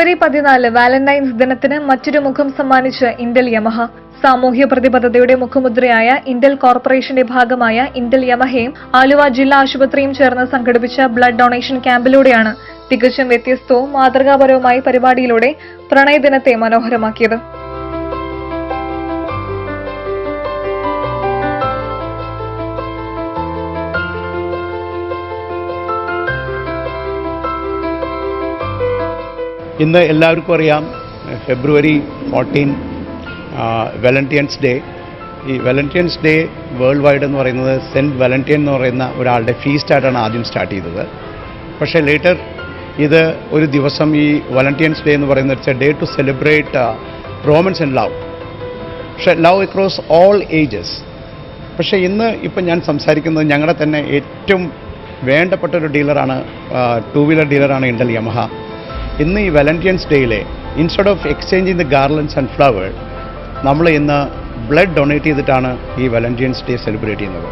ഫെബ്രുവരി പതിനാല് വാലന്റൈൻസ് ദിനത്തിന് മറ്റൊരു മുഖം സമ്മാനിച്ച് ഇന്റൽ യമഹ. സാമൂഹ്യ പ്രതിബദ്ധതയുടെ മുഖമുദ്രയായ ഇന്റൽ കോർപ്പറേഷന്റെ ഭാഗമായ ഇന്റൽ യമഹയും ആലുവ ജില്ലാ ആശുപത്രിയും ചേർന്ന് സംഘടിപ്പിച്ച ബ്ലഡ് ഡൊണേഷൻ ക്യാമ്പിലൂടെയാണ് തികച്ചും വ്യത്യസ്തവും മാതൃകാപരവുമായ പരിപാടിയിലൂടെ പ്രണയദിനത്തെ മനോഹരമാക്കിയത്. ഇന്ന് എല്ലാവർക്കും അറിയാം ഫെബ്രുവരി ഫോർട്ടീൻ വെലന്റിയൻസ് ഡേ ഈ വെലന്റിയൻസ് ഡേ വേൾഡ് വൈഡ് എന്ന് പറയുന്നത് സെന്റ് വെലന്റിയൻ എന്ന് പറയുന്ന ഒരാളുടെ ഫീസ്റ്റായിട്ടാണ് ആദ്യം സ്റ്റാർട്ട് ചെയ്തത്. പക്ഷേ ലേറ്റർ ഇത് ഒരു ദിവസം ഈ വലണ്ടിയൻസ് ഡേ എന്ന് പറയുന്നത് it's a day to celebrate romance and love പക്ഷേ ലവ് അക്രോസ് ഓൾ ഏജസ് പക്ഷേ ഇന്ന് ഇപ്പം ഞാൻ സംസാരിക്കുന്നത് ഞങ്ങളുടെ തന്നെ ഏറ്റവും വേണ്ടപ്പെട്ട ഒരു ഡീലറാണ് ടൂ വീലർ ഡീലറാണ് ഇൻഡൽ യമഹ ഇന്ന് ഈ Valentine's ഡേയിലെ instead of exchanging the garlands and flower നമ്മൾ ഇന്ന് ബ്ലഡ് ഡൊണേറ്റ് ചെയ്തിട്ടാണ് ഈ വാലന്റൈൻസ് ഡേ സെലിബ്രേറ്റ് ചെയ്യുന്നത്.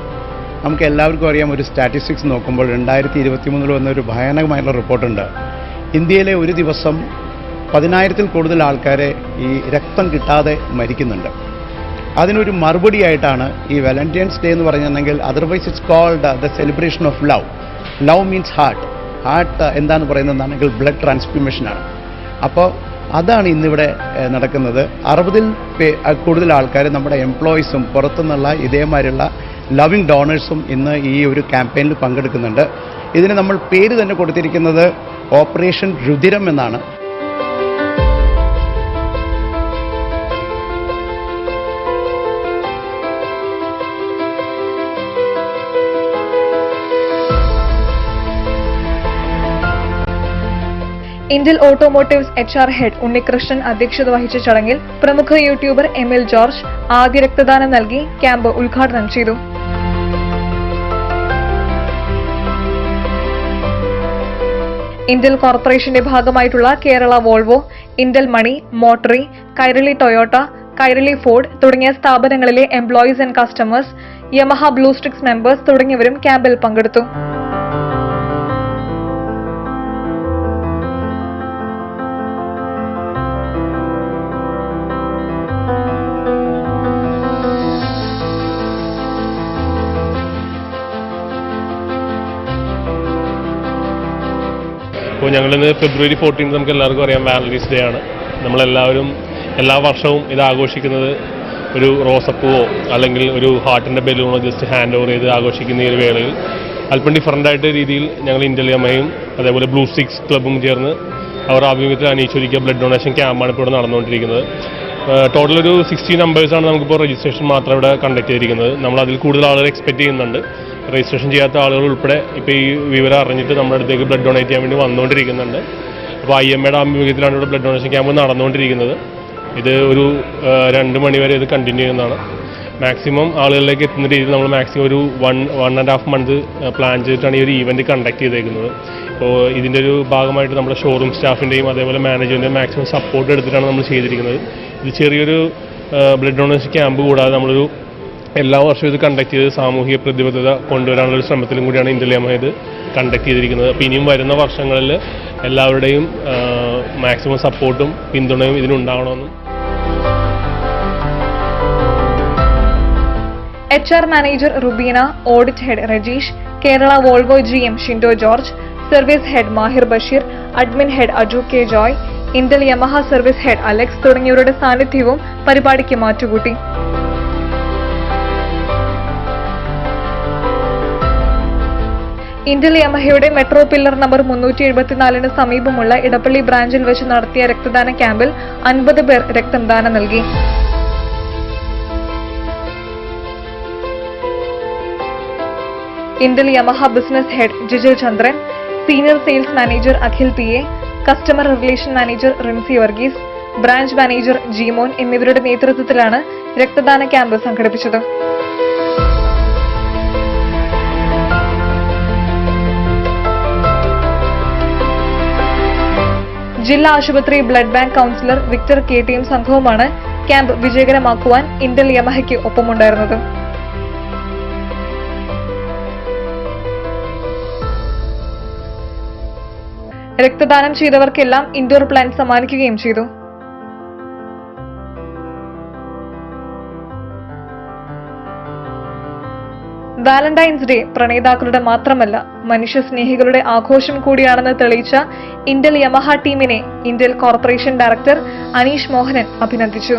നമുക്ക് എല്ലാവർക്കും അറിയാം ഒരു സ്റ്റാറ്റിസ്റ്റിക്സ് നോക്കുമ്പോൾ രണ്ടായിരത്തി ഇരുപത്തി മൂന്നിൽ വന്ന ഒരു ഭയാനകമായിട്ടുള്ള റിപ്പോർട്ടുണ്ട്. ഇന്ത്യയിലെ ഒരു ദിവസം പതിനായിരത്തിൽ കൂടുതൽ ആൾക്കാരെ ഈ രക്തം കിട്ടാതെ മരിക്കുന്നുണ്ട്. അതിനൊരു മറുപടിയായിട്ടാണ് ഈ വാലന്റൈൻസ് ഡേ എന്ന് പറഞ്ഞിട്ടുണ്ടെങ്കിൽ otherwise it's called the celebration of love love means heart heart എന്താണ് പറയുന്നതാണെങ്കിൽ ബ്ലഡ് ട്രാൻസ്ഫ്യൂമേഷനാണ് അപ്പോൾ അതാണ് ഇന്നിവിടെ നടക്കുന്നത്. അറുപതിൽ കൂടുതൽ ആൾക്കാർ നമ്മുടെ എംപ്ലോയീസും പുറത്തുനിന്നുള്ള ഇതേമാതിരിയുള്ള ലവിങ് ഡോണേഴ്സും ഇന്ന് ഈ ഒരു ക്യാമ്പയിനിൽ പങ്കെടുക്കുന്നുണ്ട്. ഇതിന് നമ്മൾ പേര് തന്നെ കൊടുത്തിരിക്കുന്നത് ഓപ്പറേഷൻ രുതിരം എന്നാണ്. Intel automotives H R head Unnikrishnan അധ്യക്ഷത വഹിച്ച ചടങ്ങിൽ പ്രമുഖ യൂട്യൂബർ എം എൽ ജോർജ് ആദ്യ രക്തദാനം നൽകി ക്യാമ്പ് ഉദ്ഘാടനം ചെയ്തു. ഇന്റൽ കോർപ്പറേഷന്റെ ഭാഗമായിട്ടുള്ള കേരള വോൾവോ ഇന്റൽ മണി മോട്ടറി കൈരളി ടൊയോട്ട കൈരളി ഫോർഡ് തുടങ്ങിയ സ്ഥാപനങ്ങളിലെ എംപ്ലോയീസ് ആൻഡ് കസ്റ്റമേഴ്സ് യമഹ ബ്ലൂസ്റ്റിക്സ് മെമ്പേഴ്സ് തുടങ്ങിയവരും ക്യാമ്പിൽ പങ്കെടുത്തു. അപ്പോൾ ഞങ്ങളിന്ന് ഫെബ്രുവരി ഫോർട്ടീൻ നമുക്ക് എല്ലാവർക്കും അറിയാം വാലന്റൈൻസ് ഡേ ആണ്. നമ്മളെല്ലാവരും എല്ലാ വർഷവും ഇത് ആഘോഷിക്കുന്നത് ഒരു റോസപ്പൂവോ അല്ലെങ്കിൽ ഒരു ഹാർട്ടിന്റെ ബലൂണോ ജസ്റ്റ് ഹാൻഡ് ഓവർ ചെയ്ത് ആഘോഷിക്കുന്ന ഈ ഒരു വേളയിൽ. അല്പം ഡിഫറന്റായിട്ട് രീതിയിൽ ഞങ്ങൾ ഇന്ത്യലയമ്മയും അതേപോലെ ബ്ലൂ സിക്സ് ക്ലബും ചേർന്ന് അവർ ആഭിമുഖ്യത്തിൽ അനീശ്വരിക്കുക ബ്ലഡ് ഡൊണേഷൻ ക്യാമ്പാണ് ഇപ്പോൾ ഇവിടെ നടന്നുകൊണ്ടിരിക്കുന്നത്. ടോട്ടൽ ഒരു സിക്സ്റ്റി നമ്പേഴ്സാണ് നമുക്കിപ്പോൾ രജിസ്ട്രേഷൻ മാത്രം ഇവിടെ കണ്ടക്ട് ചെയ്തിരിക്കുന്നത്. നമ്മൾ അതിൽ കൂടുതൽ ആളുകൾ എക്സ്പെക്ട് ചെയ്യുന്നുണ്ട്. രജിസ്ട്രേഷൻ ചെയ്യാത്ത ആളുകൾ ഉൾപ്പെടെ ഇപ്പോൾ ഈ വിവരം അറിഞ്ഞിട്ട് നമ്മുടെ അടുത്തേക്ക് ബ്ലഡ് ഡൊണേറ്റ് ചെയ്യാൻ വേണ്ടി വന്നുകൊണ്ടിരിക്കുന്നുണ്ട്. അപ്പോൾ ഐ എം എയുടെ ആഭിമുഖ്യത്തിലാണ് ഇവിടെ ബ്ലഡ് ഡൊണേഷൻ ക്യാമ്പ് നടന്നുകൊണ്ടിരിക്കുന്നത്. ഇത് ഒരു രണ്ട് മണിവരെ ഇത് കണ്ടിന്യൂ ചെയ്യുന്നതാണ്. മാക്സിമം ആളുകളിലേക്ക് എത്തുന്ന രീതിയിൽ നമ്മൾ മാക്സിമം ഒരു one one and half month plan ചെയ്തിട്ടാണ് ഈ ഒരു ഈവന്റ് കണ്ടക്ട് ചെയ്തേക്കുന്നത്. അപ്പോൾ ഇതിന്റെ ഒരു ഭാഗമായിട്ട് നമ്മുടെ ഷോറൂം സ്റ്റാഫിന്റെയും അതേപോലെ മാനേജറിന്റെയും മാക്സിമം സപ്പോർട്ട് എടുത്തിട്ടാണ് നമ്മൾ ചെയ്തിരിക്കുന്നത്. ഇത് ചെറിയൊരു ബ്ലഡ് ഡൊണേഷൻ ക്യാമ്പ് കൂടാതെ നമ്മളൊരു എല്ലാ വർഷവും ഇത് കണ്ടക്ട് ചെയ്ത് സാമൂഹിക പ്രതിബദ്ധത കൊണ്ടുവരാനുള്ള ഒരു ശ്രമത്തിലും കൂടിയാണ് ഇന്ത്യയിലെ ഇത് കണ്ടക്ട് ചെയ്തിരിക്കുന്നത്. അപ്പോൾ ഇനിയും വരുന്ന വർഷങ്ങളിൽ എല്ലാവരുടെയും മാക്സിമം സപ്പോർട്ടും പിന്തുണയും ഇതിനുണ്ടാവണമെന്നും. H R manager Rubeena audit head Rajeesh Kerala Volvo G M Shindo George service head Mahir Basheer admin head Aju K Joy Indel Yamaha service head Alex തുടങ്ങിയവരുടെ സാന്നിധ്യവും പരിപാടിക്ക് മാറ്റുകൂട്ടി. ഇന്റൽ യമഹയുടെ മെട്രോ പില്ലർ നമ്പർ മുന്നൂറ്റി എഴുപത്തിനാലിന് സമീപമുള്ള ഇടപ്പള്ളി ബ്രാഞ്ചിൽ വെച്ച് നടത്തിയ രക്തദാന ക്യാമ്പിൽ അൻപത് പേർ രക്തദാനം നൽകി. Indel Yamaha business head Jijil Chandran senior sales manager Akhil P A customer relation manager Rincy Varghese branch manager Jeemon എന്നിവരുടെ നേതൃത്വത്തിലാണ് രക്തദാന ക്യാമ്പ് സംഘടിപ്പിച്ചത്. ജില്ലാ ആശുപത്രി blood bank councillor Victor K T M സംഘവുമാണ് camp വിജയകരമാക്കുവാൻ ഇന്റൽ യമഹയ്ക്ക് ഒപ്പമുണ്ടായിരുന്നത്. രക്തദാനം ചെയ്തവർക്കെല്ലാം ഇൻഡോർ പ്ലാന്റ് സമ്മാനിക്കുകയും ചെയ്തു. വാലന്റൈൻസ് ഡേ പ്രണേതാക്കളുടെ മാത്രമല്ല മനുഷ്യസ്നേഹികളുടെ ആഘോഷം കൂടിയാണെന്ന് തെളിയിച്ച ഇന്റൽ യമഹ ടീമിനെ ഇന്റൽ കോർപ്പറേഷൻ ഡയറക്ടർ അനീഷ് മോഹനൻ അഭിനന്ദിച്ചു.